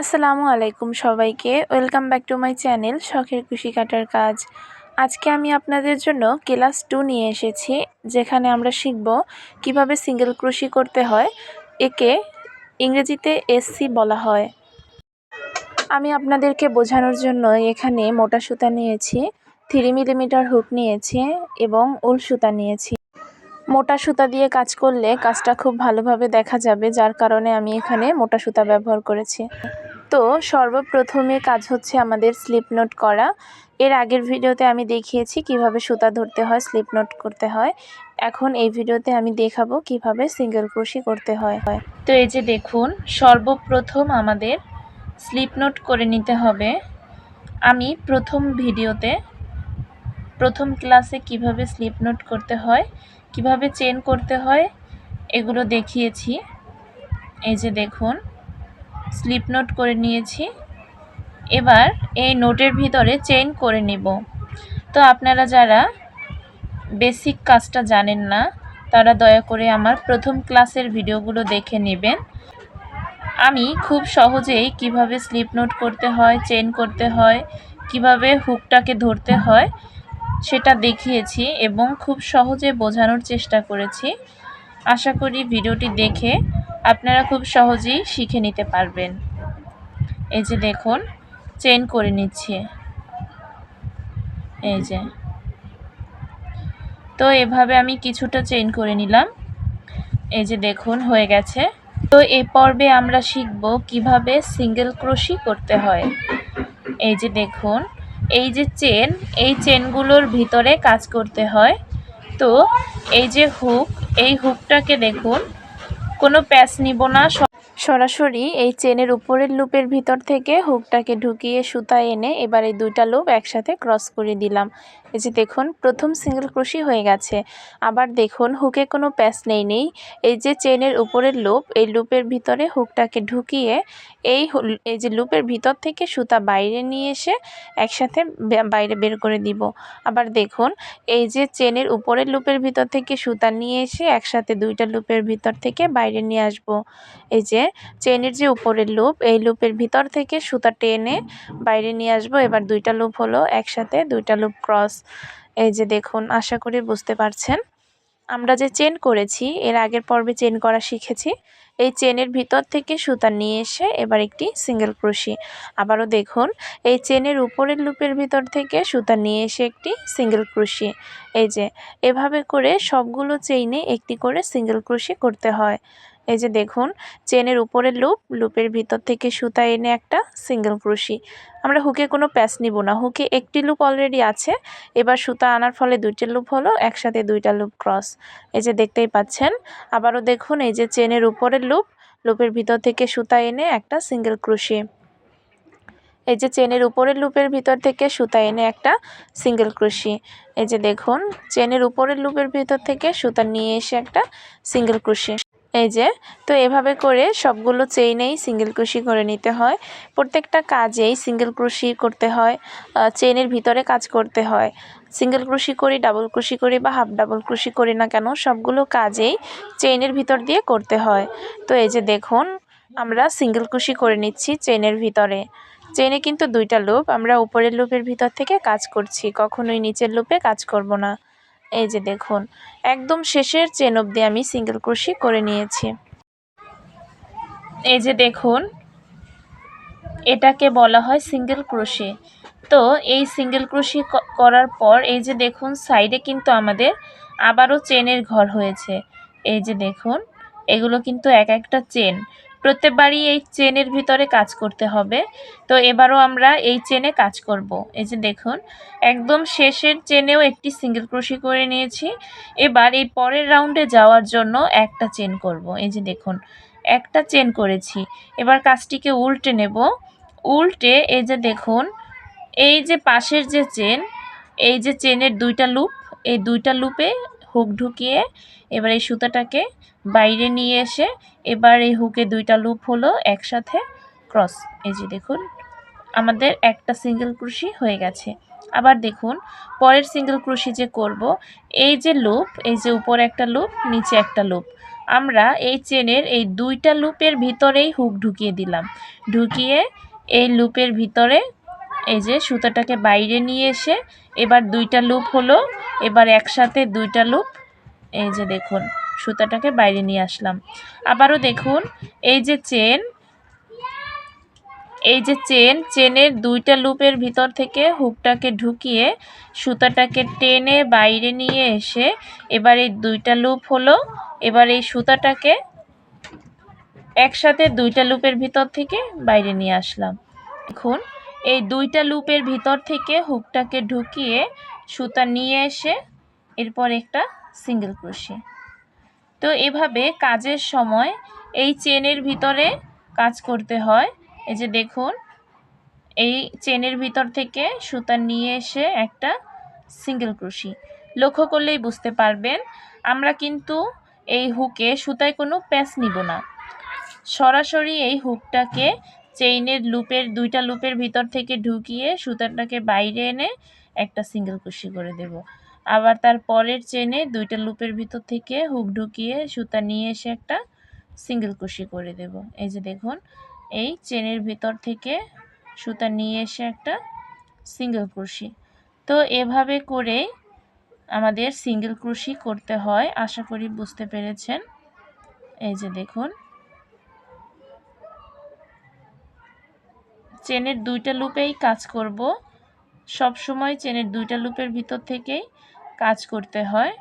আসসালামু আলাইকুম সবাইকে। Welcome back to my channel শখের খুশি কাটার কাজ। আজকে আমি আপনাদের জন্য ক্লাস টু নিয়ে এসেছি, যেখানে আমরা শিখব কীভাবে সিঙ্গেল ক্রোশি করতে হয়, একে ইংরেজিতে এসসি বলা হয়। আমি আপনাদেরকে বোঝানোর জন্য এখানে মোটা সুতা নিয়েছি থ্রি মিলিমিটার হুক নিয়েছি এবং উল সুতা নিয়েছি। মোটা সুতা দিয়ে কাজ করলে কাজটা খুব ভালোভাবে দেখা যাবে, যার কারণে আমি এখানে মোটা সুতা ব্যবহার করেছি। তো সর্বপ্রথমে কাজ হচ্ছে আমাদের স্লিপ নোট করা। এর আগের ভিডিওতে আমি দেখিয়েছি কীভাবে সুতা ধরতে হয় স্লিপ নোট করতে হয়। এখন এই ভিডিওতে আমি দেখাবো কীভাবে সিঙ্গেল ক্রোশি করতে হয়। তো এই যে দেখুন, সর্বপ্রথম আমাদের স্লিপ নোট করে নিতে হবে। আমি প্রথম ভিডিওতে, প্রথম ক্লাসে কীভাবে স্লিপ নোট করতে হয় কীভাবে চেন করতে হয়, এগুলো দেখিয়েছি। এই যে দেখুন স্লিপ নোট করে নিয়েছি। এবার এই নোটের ভিতরে চেইন করে নিব। তো আপনারা যারা বেসিক কাজটা জানেন না, তারা দয়া করে আমার প্রথম ক্লাসের ভিডিওগুলো দেখে নেবেন। আমি খুব সহজেই কীভাবে স্লিপ নোট করতে হয়, চেন করতে হয়, কীভাবে হুকটাকে ধরতে হয় সেটা দেখিয়েছি এবং খুব সহজে বোঝানোর চেষ্টা করেছি। আশা করি ভিডিওটি দেখে আপনারা খুব সহজেই শিখে নিতে পারবেন। এই যে দেখুন চেন করে নিচ্ছি। এই যে। তো এভাবে আমি কিছুটা চেন করে নিলাম। এই যে দেখুন, হয়ে গেছে। তো এই পর্বে আমরা শিখব কীভাবে সিঙ্গেল ক্রোশি করতে হয়। এই যে দেখুন এই যে চেন, এই চেনগুলোর ভিতরে কাজ করতে হয়। তো এই যে হুক, এই হুকটাকে দেখুন, কোনো প্যাচ নিব না সরাসরি এই চেনের উপরের লুপের ভিতর থেকে হুকটাকে ঢুকিয়ে সুতা এনে এবার এই দুইটা লুপ একসাথে ক্রস করে দিলাম। এই যে দেখুন, প্রথম সিঙ্গেল ক্রোশি হয়ে গেছে। আবার দেখুন হুকে কোনো প্যাচ নেই নেই। এই যে চেনের উপরের লুপ এই লুপের ভিতরে হুকটাকে ঢুকিয়ে এই এই যে লুপের ভিতর থেকে সুতা বাইরে নিয়ে এসে একসাথে বাইরে বের করে দিব। আবার দেখুন, এই যে চেনের উপরের লুপের ভিতর থেকে সুতা নিয়ে এসে একসাথে দুইটা লুপের ভিতর থেকে বাইরে নিয়ে আসব। এই যে চেনের যে উপরের লুপ এই লুপের ভিতর থেকে সুতা টেনে বাইরে নিয়ে আসব। এবার দুইটা লুপ হলো, একসাথে দুইটা লুপ ক্রস এই যে দেখুন, আশা করি বুঝতে পারছেন। আমরা যে চেন করেছি, এর আগের পর্বে চেন করা শিখেছি। এই চেনের ভিতর থেকে সুতা নিয়ে এসে এবার একটি সিঙ্গেল ক্রোশি আবারও দেখুন, এই চেনের উপরের লুপের ভিতর থেকে সুতা নিয়ে এসে একটি সিঙ্গেল ক্রোশি এই যে, এভাবে করে সবগুলো চেইনে একটি করে সিঙ্গেল ক্রোশি করতে হয়। এই যে দেখুন, চেনের উপরের লুপ, লুপের ভিতর থেকে সুতা এনে একটা সিঙ্গেল ক্রোশি। আমরা হুকে কোনো প্যাচ নিব না। হুকে একটি লুপ অলরেডি আছে। এবার সুতা আনার ফলে দুইটি লুপ হলো, একসাথে দুইটা লুপ ক্রস এই যে দেখতেই পাচ্ছেন, আবারও দেখুন এই যে চেনের উপরের লুপ, লুপের ভিতর থেকে সুতা এনে একটা সিঙ্গেল ক্রোশি। এই যে চেনের উপরের লুপের ভিতর থেকে সুতা এনে একটা সিঙ্গেল ক্রোশি। এই যে দেখুন, চেনের উপরের লুপের ভিতর থেকে সুতা নিয়ে এসে একটা সিঙ্গেল ক্রোশি। এই যে, তো এভাবে করে সবগুলো চেইনেই সিঙ্গেল ক্রুশি করে নিতে হয়। প্রত্যেকটা কাজেই সিঙ্গেল ক্রুশি করতে হয় চেইনের ভিতরে কাজ করতে হয়। সিঙ্গেল ক্রুশি করি ডাবল ক্রুশি করি বা হাফ ডাবল ক্রুশি করি না কেন, সবগুলো কাজেই চেইনের ভিতর দিয়ে করতে হয়। তো এই যে দেখুন, আমরা সিঙ্গেল ক্রুশি করে নিচ্ছি চেইনের ভিতরে। চেনে কিন্তু দুইটা লুপ আমরা উপরের লুপের ভিতর থেকে কাজ করছি, কখনোই নিচের লুপে কাজ করব না। এই যে দেখুন, একদম শেষের চেন অবধি আমি সিঙ্গেল ক্রোশি করে নিয়েছি। এই যে দেখুন, এটাকে বলা হয় সিঙ্গেল ক্রোশি তো এই সিঙ্গেল ক্রোশি করার পর এই যে দেখুন সাইডে কিন্তু আমাদের আবারও চেনের ঘর হয়েছে। এই যে দেখুন, এগুলো কিন্তু এক একটা চেন প্রত্যেকবারই এই চেনের ভিতরে কাজ করতে হবে। তো এবারও আমরা এই চেনে কাজ করব। এই যে দেখুন, একদম শেষের চেনেও একটি সিঙ্গেল ক্রোশি করে নিয়েছি। এবার এই পরের রাউন্ডে যাওয়ার জন্য একটা চেন করব। এই যে দেখুন, একটা চেন করেছি। এবার কাজটিকে উল্টে নেব। উল্টে এই যে দেখুন, এই যে পাশের যে চেন, এই যে চেনের দুইটা লুপ এই দুইটা লুপে হুক ঢুকিয়ে এবার এই সুতাটাকে বাইরে নিয়ে এসে এবার এই হুকে দুইটা লুপ হলো একসাথে ক্রস। এই যে দেখুন, আমাদের একটা সিঙ্গেল ক্রুশি হয়ে গেছে। আবার দেখুন, পরের সিঙ্গেল ক্রুশি যে করব, এই যে লুপ, এই যে উপরে একটা লুপ, নিচে একটা লুপ। আমরা এই চেনের এই দুইটা লুপের ভিতরেই হুক ঢুকিয়ে দিলাম। ঢুকিয়ে এই লুপের ভিতরে এই যে সুতাটাকে বাইরে নিয়ে এসে এবার দুইটা লুপ হলো, এবার একসাথে দুইটা লুপ। এই যে দেখুন, সুতাটাকে বাইরে নিয়ে আসলাম। আবারও দেখুন, এই যে চেন, এই যে চেন, চেনের দুইটা লুপের ভিতর থেকে হুকটাকে ঢুকিয়ে সুতাটাকে টেনে বাইরে নিয়ে এসে এবার এই দুইটা লুপ হলো, এবার এই সুতাটাকে একসাথে দুইটা লুপের ভিতর থেকে বাইরে নিয়ে আসলাম। এখন এই দুইটা লুপের ভিতর থেকে হুকটাকে ঢুকিয়ে সুতা নিয়ে এসে এরপর একটা সিঙ্গেল ক্রোশি তো এভাবে কাজের সময় এই চেনের ভিতরে কাজ করতে হয়। এই যে দেখুন, এই চেনের ভিতর থেকে সুতা নিয়ে এসে একটা সিঙ্গেল ক্রোশি লক্ষ্য করলেই বুঝতে পারবেন, আমরা কিন্তু এই হুকে সুতায় কোনো প্যাঁচ নিব না। সরাসরি এই হুকটাকে চেইনের লুপের, দুইটা লুপের ভিতর থেকে ঢুকিয়ে সুতাটাকে বাইরে এনে একটা সিঙ্গেল কুশি করে দেব। আবার তার পরের চেনে দুইটা লুপের ভিতর থেকে হুক ঢুকিয়ে সুতা নিয়ে এসে একটা সিঙ্গেল কুশি করে দেব। এই যে দেখুন, এই চেনের ভিতর থেকে সুতা নিয়ে এসে একটা সিঙ্গেল ক্রুশি তো এভাবে করে আমাদের সিঙ্গেল ক্রুশি করতে হয়। আশা করি বুঝতে পেরেছেন। এই যে দেখুন চেনের দুইটা লুপেই কাজ করব। সব সময় চেনের দুইটা লুপের ভিতর থেকেই কাজ করতে হয়।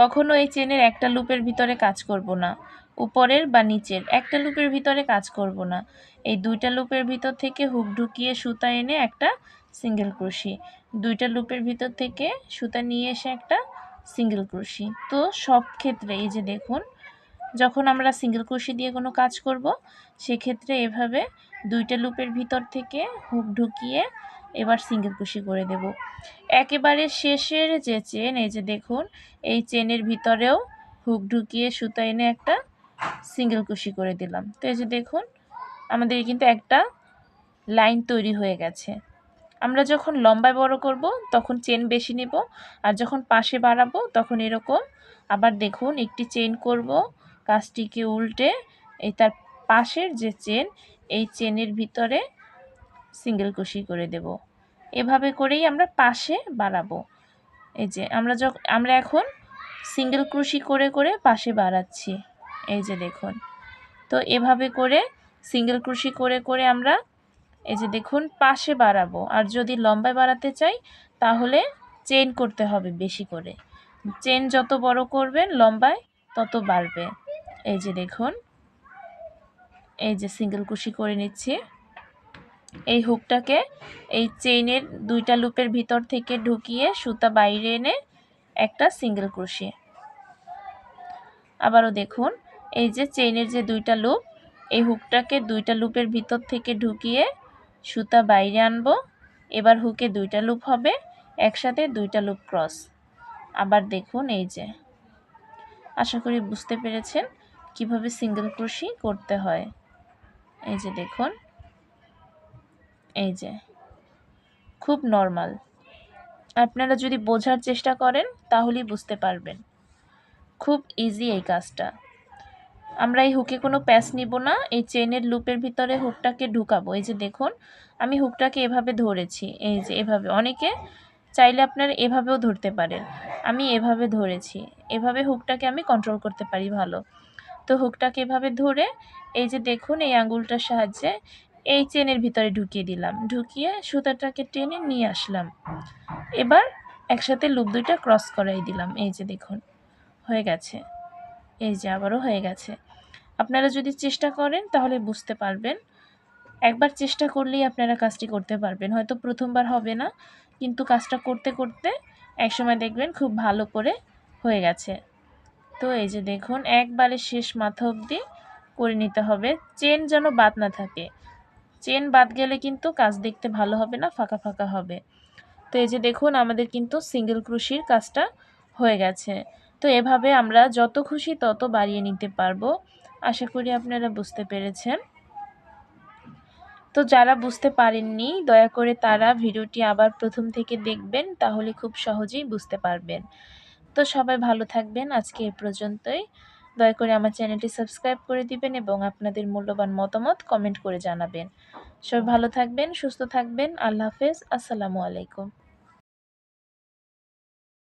কখনো এই চেনের একটা লুপের ভিতরে কাজ করব না। উপরের বা নিচের একটা লুপের ভিতরে কাজ করব না। এই দুইটা লুপের ভিতর থেকে হুক ঢুকিয়ে সুতা এনে একটা সিঙ্গেল ক্রোশি। দুইটা লুপের ভিতর থেকে সুতা নিয়ে এসে একটা সিঙ্গেল ক্রোশি। তো সব ক্ষেত্রে এই যে দেখুন যখন আমরা সিঙ্গেল ক্রোশি দিয়ে কোনো কাজ করব, সেক্ষেত্রে এভাবে দুইটা লুপের ভিতর থেকে হুক ঢুকিয়ে এবার সিঙ্গেল কুশি করে দেব। একেবারে শেষের যে চেন এই যে দেখুন, এই চেনের ভিতরেও হুক ঢুকিয়ে সুতা এনে একটা সিঙ্গেল কুশি করে দিলাম। তো এই যে দেখুন, আমাদের কিন্তু একটা লাইন তৈরি হয়ে গেছে। আমরা যখন লম্বায় বড় করব, তখন চেন বেশি নেব, আর যখন পাশে বাড়াবো, তখন এরকম আবার দেখুন, একটি চেন করব কাজটিকে উল্টে এই তার পাশের যে চেন, এই চেনের ভিতরে সিঙ্গেল কুশি করে দেব। এভাবে করেই আমরা পাশে বাড়াবো। এই যে আমরা যখন আমরা এখন সিঙ্গেল ক্রুশি করে করে পাশে বাড়াচ্ছি। এই যে দেখুন। তো এভাবে করে সিঙ্গেল ক্রুশি করে করে আমরা এই যে দেখুন পাশে বাড়াবো। আর যদি লম্বায় বাড়াতে চাই, তাহলে চেন করতে হবে বেশি করে। চেন যত বড় করবেন লম্বায়, তত বাড়বে। এই যে দেখুন, এই যে সিঙ্গেল কুশি করে নিচ্ছি। এই হুকটাকে এই চেইনের দুইটা লুপের ভিতর থেকে ঢুকিয়ে সুতা বাইরে এনে একটা সিঙ্গেল ক্রোশি আবারও দেখুন, এই যে চেইনের যে দুইটা লুপ এই হুকটাকে দুইটা লুপের ভিতর থেকে ঢুকিয়ে সুতা বাইরে আনব। এবার হুকে দুইটা লুপ হবে, একসাথে দুইটা লুপ ক্রস আবার দেখুন এই যে, আশা করি বুঝতে পেরেছেন। কীভাবে সিঙ্গেল ক্রোশি করতে হয়? এই যে দেখুন। এই যে। খুব নর্মাল আপনারা যদি বোঝার চেষ্টা করেন, তাহলেই বুঝতে পারবেন। খুব ইজি এই কাজটা। আমরা এই হুকে কোনো প্যাচ নিব না, এই চেনের লুপের ভিতরে হুকটাকে ঢুকাবো। এই যে দেখুন, আমি হুকটাকে এভাবে ধরেছি। এই যে এভাবে। অনেকে চাইলে আপনারা এভাবেও ধরতে পারেন। আমি এভাবে ধরেছি। এভাবে হুকটাকে আমি কন্ট্রোল করতে পারি ভালো। তো হুকটাকে এভাবে ধরে এই যে দেখুন, এই আঙুলটার সাহায্যে এই চেনের ভিতরে ঢুকিয়ে দিলাম। ঢুকিয়ে সুতাটাকে টেনে নিয়ে আসলাম। এবার একসাথে লুপ দুইটা ক্রস করাই দিলাম। এই যে দেখুন, হয়ে গেছে। এই যে আবারও হয়ে গেছে। আপনারা যদি চেষ্টা করেন, তাহলে বুঝতে পারবেন। একবার চেষ্টা করলেই আপনারা কাজটি করতে পারবেন। হয়তো প্রথমবার হবে না, কিন্তু কাজটা করতে করতে একসময় দেখবেন খুব ভালো করে হয়ে গেছে। তো এই যে দেখুন, একবারে শেষ মাথা অবধি করে নিতে হবে। চেন যেন বাদ না থাকে। চেন বাদ গেলে কিন্তু কাজ দেখতে ভালো হবে না, ফাঁকা ফাঁকা হবে। তো এই যে দেখুন, আমাদের কিন্তু সিঙ্গেল ক্রুশির কাজটা হয়ে গেছে। তো এভাবে আমরা যত খুশি তত বাড়িয়ে নিতে পারব। আশা করি আপনারা বুঝতে পেরেছেন। তো যারা বুঝতে পারেননি, দয়া করে তারা ভিডিওটি আবার প্রথম থেকে দেখবেন, তাহলে খুব সহজেই বুঝতে পারবেন। তো সবাই ভালো থাকবেন। আজকে এ পর্যন্তই। দয়া করে আমার চ্যানেলটি সাবস্ক্রাইব করে দিবেন এবং আপনাদের মূল্যবান মতামত কমেন্ট করে জানাবেন। সবাই ভালো থাকবেন, সুস্থ থাকবেন। আল্লাহ হাফেজ। আসসালামু আলাইকুম।